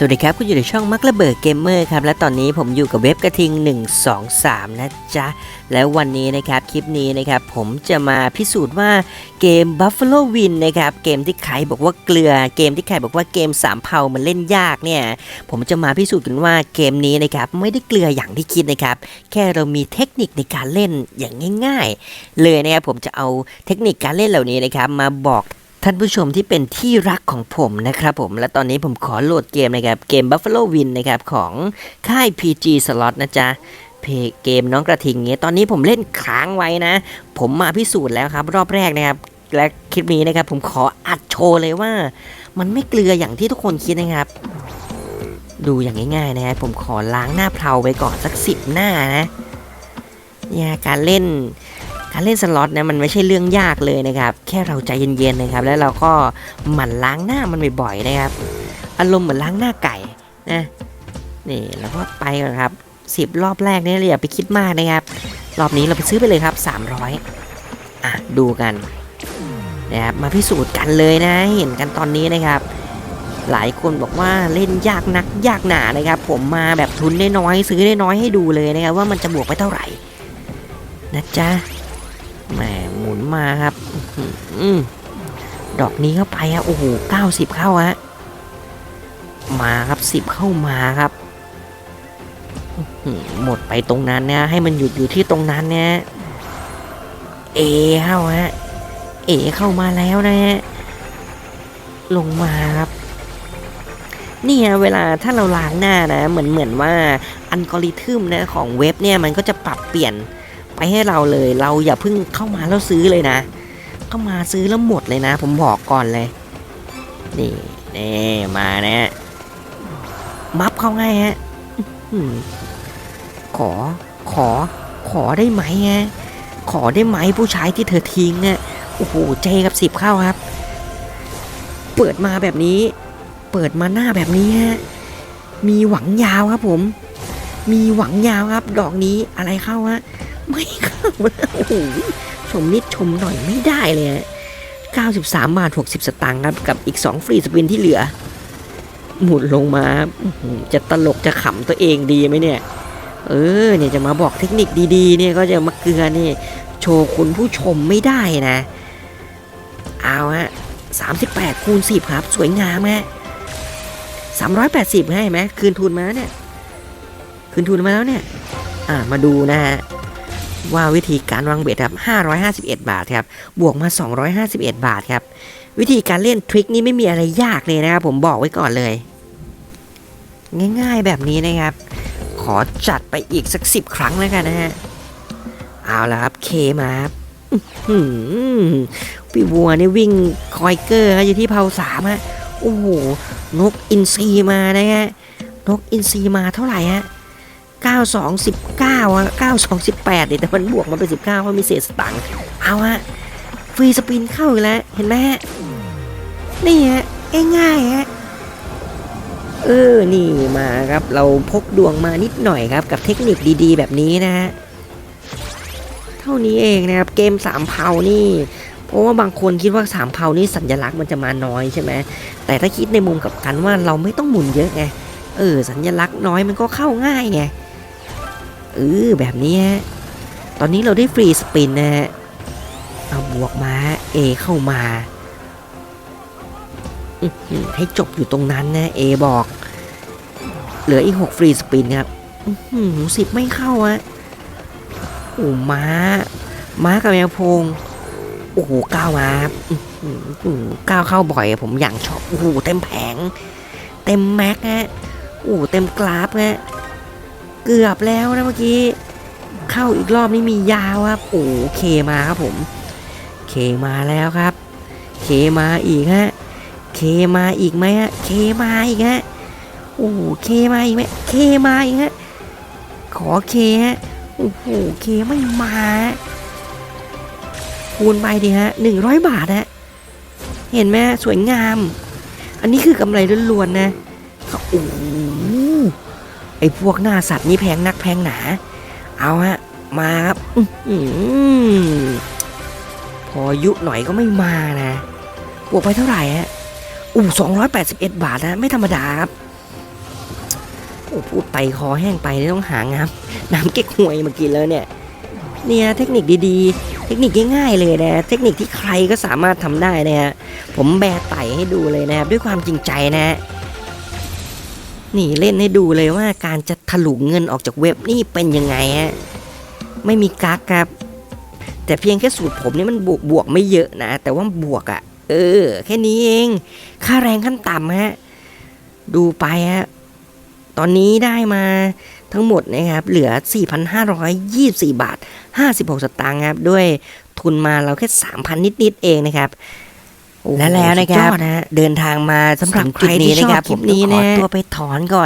สวัสดีครับ คุณอยู่ในช่องมักระเบิดเกมเมอร์ครับ และตอนนี้ผมอยู่กับเว็บกระทิง 123 นะจ๊ะ แล้ววันนี้นะครับ คลิปนี้นะครับ ผมจะมาพิสูจน์ว่าเกม Buffalo Win นะครับ เกมที่ใครบอกว่าเกลือ เกมที่ใครบอกว่าเกมสามเผามันเล่นยากเนี่ย ผมจะมาพิสูจน์กันว่าเกมนี้นะครับไม่ได้เกลืออย่างที่คิดนะครับ แค่เรามีเทคนิคในการเล่นอย่างง่าย ๆ เลยนะครับผมจะเอาเทคนิคการเล่นเหล่านี้นะครับมาบอก ท่านผู้ชมที่เป็นที่รักของผมนะครับผม และตอนนี้ผมขอโหลดเกมนะครับเกม Buffalo Win นะครับของค่าย PG Slot นะจ๊ะเพเกมน้องกระทิงเงี้ยตอนนี้ผมเล่นค้างไว้นะ ผมมาพิสูจน์แล้วครับ รอบแรกนะครับ และคลิปนี้นะครับ ผมขออัดโชว์เลยว่า มันไม่เกลืออย่างที่ทุกคนคิดนะครับ ดูอย่างง่ายๆนะครับผมขอล้างหน้าเพลาไปก่อนสักสิบหน้านะเนี่ยการเล่น การเล่นสล็อตเนี่ยมันไม่ใช่เรื่องยากเลยนะครับ แค่เราใจเย็นๆนะครับ แล้วเราก็หมั่นล้างหน้ามันบ่อยๆนะครับ อารมณ์เหมือนล้างหน้าไก่นะนี่แล้วก็ไปก่อนครับสิบรอบแรกเนี่ยอย่าไปคิดมากนะครับ รอบนี้เราไปซื้อไปเลยครับ 300อะดูกันนะครับมาพิสูจน์กันเลยนะ เห็นกันตอนนี้นะครับ หลายคนบอกว่าเล่นยากนักยากหนานะครับ ผมมาแบบทุนได้น้อยซื้อได้น้อยให้ดูเลยนะครับ ว่ามันจะบวกไปเท่าไหร่นะจ๊ะ แหมหมุนมาครับอืดอกนี้เข้าไปอะโอ้โหเก้าสิบเข้าฮะมาครับสิบเข้ามาครับหมดไปตรงนั้นนี่ยให้มันหยุดอยู่ที่ตรงนั้นนี่ยเอเข้าฮะเอเข้ามาแล้วนะฮะลงมาครับนี่ฮะเวลาถ้าเราล้างหน้านะ เหมือนเหมือนว่าอัลกอริทึมนะของเว็บเนี่ยมันก็จะปรับเปลี่ยน ไปให้เราเลย เราอย่าเพิ่งเข้ามาแล้วซื้อเลยนะ เข้ามาซื้อแล้วหมดเลยนะ ผมบอกก่อนเลย นี่นี่มานะ มับเข้าง่ายฮะขอขอขอได้ไหมฮะขอได้ไหมผู้ชายที่เธอทิ้งเนี่ยโอ้โหเจกับสิบเข้าครับ เปิดมาแบบนี้ เปิดมาหน้าแบบนี้ฮะมีหวังยาวครับผม มีหวังยาวครับ ดอกนี้อะไรเข้าฮะ ไม่เข้านะโอ้โหชมนิดชมหน่อยไม่ได้เลยฮะ93 บาท 60 สตางค์ครับ กับอีก 2 ฟรีสปินที่เหลือ หมุนลงมา จะตลกจะขำตัวเองดีไหมเนี่ย เออเนี่ยจะมาบอกเทคนิคดีๆ เนี่ยก็จะมาเกลือนี่โชว์คุณผู้ชมไม่ได้นะ เอาฮะ 38 คูณ 10 ครับ สวยงามฮะ380ให้ไหมคืนทุนมาเนี่ย คืนทุนมาแล้วเนี่ย อ่ามาดูนะฮะ ว่าวิธีการวางเบ็ดครับ551 บาทครับ บวกมา 251 บาทครับ วิธีการเล่นทริคนี้ไม่มีอะไรยากเลยนะครับ ผมบอกไว้ก่อนเลย ง่าย ๆแบบนี้นะครับ ขอจัดไปอีกสักสิบครั้งแล้วกันนะฮะ เอาละครับ เคมาครับพี่วัวนี่วิ่งคอยเกอร์อยู่ที่เผาสามฮะ โอ้โห นกอินทรีมานะฮะ นกอินทรีมาเท่าไหร่ฮะ 92 19อะ92 18เนี่ยแต่มันบวกมาเป็น 19 เพราะมีเศษสตังค์เอาฮะฟรีสปินเข้าอีกแล้วเห็นไหมฮะนี่ฮะง่ายๆฮะเออ นี่มาครับ เราพกดวงมานิดหน่อยครับ กับเทคนิคดีๆ แบบนี้นะฮะ เท่านี้เองนะครับ เกมสามเผานี่ เพราะว่าบางคนคิดว่าสามเผานี่สัญลักษณ์มันจะมาน้อยใช่ไหม แต่ถ้าคิดในมุมกลับกันว่าเราไม่ต้องหมุนเยอะไง เออ สัญลักษณ์น้อยมันก็เข้าง่ายไง เออแบบนี้ฮะ ตอนนี้เราได้ฟรีสปินนะฮะ เอาบวกมาเอเข้ามาให้จบอยู่ตรงนั้นนะเอบอก เหลืออีกหกฟรีสปินครับสิบไม่เข้าอะโอ้ม้า ม้ากับแมวพง โอ้โหก้าวมาอื้หือก้าวเข้าบ่อยอะผมอย่างชอบ โอ้โหเต็มแผง เต็มแม็กฮะโอ้เต็มกราฟฮะ เกือบแล้วนะเมื่อกี้ เข้าอีกรอบนี้มียาวครับโอ้เคมาครับผม เคมาแล้วครับ เคมาอีกฮะ เคมาอีกไหมฮะ เคมาอีกฮะ โอ้เคมาอีกไหมเคมาอีกฮะ ขอเคฮะ โอ้โห เคไม่มาฮะคูณไปดิฮะหนึ่งร้อยบาทฮะ เห็นไหมสวยงาม อันนี้คือกำไรล้วนๆนะ โอ้โห ไอพวกหน้าสัตว์นี่แพงนักแพงหนา เอาฮะ มาครับอื้อหือพอยุหน่อยก็ไม่มานะบวกไปเท่าไหร่ฮะอู้สองร้อยแปดสิบเอ็ดบาทนะ ไม่ธรรมดาครับอ้พูดไปคอแห้งไปต้องหาน้ำน้ำเก๊กฮวยมากินแล้วเนี่ย เนี่ยเทคนิคดีๆ เทคนิคง่ายๆเลยนะ เทคนิคที่ใครก็สามารถทำได้นะฮะ ผมแบไต่ให้ดูเลยนะครับ ด้วยความจริงใจนะฮะ นี่เล่นให้ดูเลยว่าการจะถลุงเงินออกจากเว็บนี่เป็นยังไงฮะไม่มีกักครับ แต่เพียงแค่สูตรผมนี่มันบวกบวกไม่เยอะนะ แต่ว่าบวกอะ่ะ เออ แค่นี้เอง ค่าแรงขั้นต่ำฮะ ดูไปฮะ ตอนนี้ได้มาทั้งหมดนะครับ เหลือ 4,524 บาท 56 สตางค์ครับ ด้วยทุนมาเราแค่ 3,000 นิด ๆ เองนะครับ และแล้วนะครับเดินทางมาสำหรับใครที่ชอบคลิปนี้นะขอตัวไปถอนก่อน